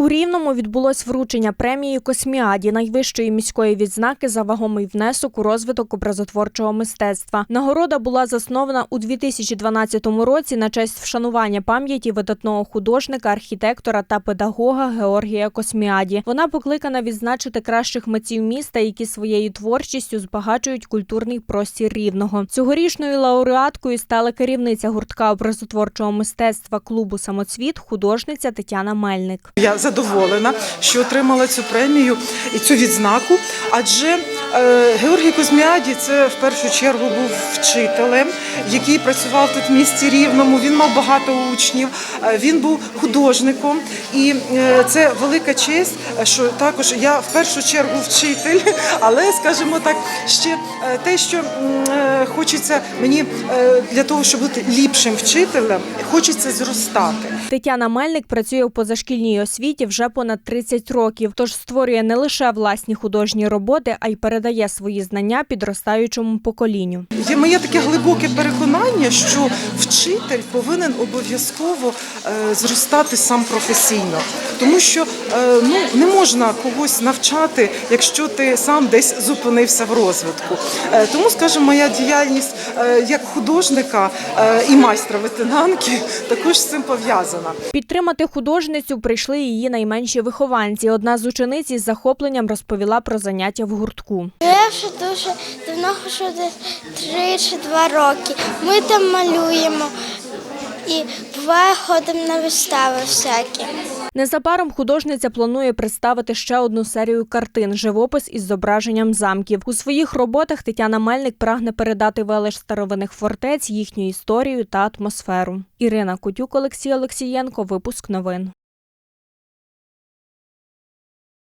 У Рівному відбулось вручення премії Косміаді найвищої міської відзнаки за вагомий внесок у розвиток образотворчого мистецтва. Нагорода була заснована у 2012 році на честь вшанування пам'яті видатного художника, архітектора та педагога Георгія Косміаді. Вона покликана відзначити кращих митців міста, які своєю творчістю збагачують культурний простір рівного. Цьогорічною лауреаткою стала керівниця гуртка образотворчого мистецтва клубу Самоцвіт, художниця Тетяна Мельник. Задоволена, що отримала цю премію і цю відзнаку. Адже Георгій Козміаді це в першу чергу був вчителем, який працював тут в місті Рівному. Він мав багато учнів. е, Він був художником, і е, це велика честь, е, що також я в першу чергу вчитель, але скажімо так, ще е, те, що е, хочеться мені е, для того, щоб бути ліпшим вчителем, хочеться зростати. Тетяна Мельник працює в позашкільній освіті вже понад 30 років, тож створює не лише власні художні роботи, а й передає свої знання підростаючому поколінню. Є моє таке глибоке переконання, що вчитель повинен обов'язково е, зростати сам професійно, тому що е, ну не можна когось навчати, якщо ти сам десь зупинився в розвитку. Е, тому, скажімо, моя діяльність як художника і майстра ветенанки також з цим пов'язана. Підтримати художницю прийшли її найменші вихованці. Одна з учениць із захопленням розповіла про заняття в гуртку. Я вже дуже давно хожу десь три чи два роки. Ми там малюємо і буває ходимо на вистави всякі. Незабаром художниця планує представити ще одну серію картин живопис із зображенням замків. У своїх роботах Тетяна Мельник прагне передати велич старовинних фортець, їхню історію та атмосферу. Ірина Кутюк, Олексій Олексієнко. Випуск новин.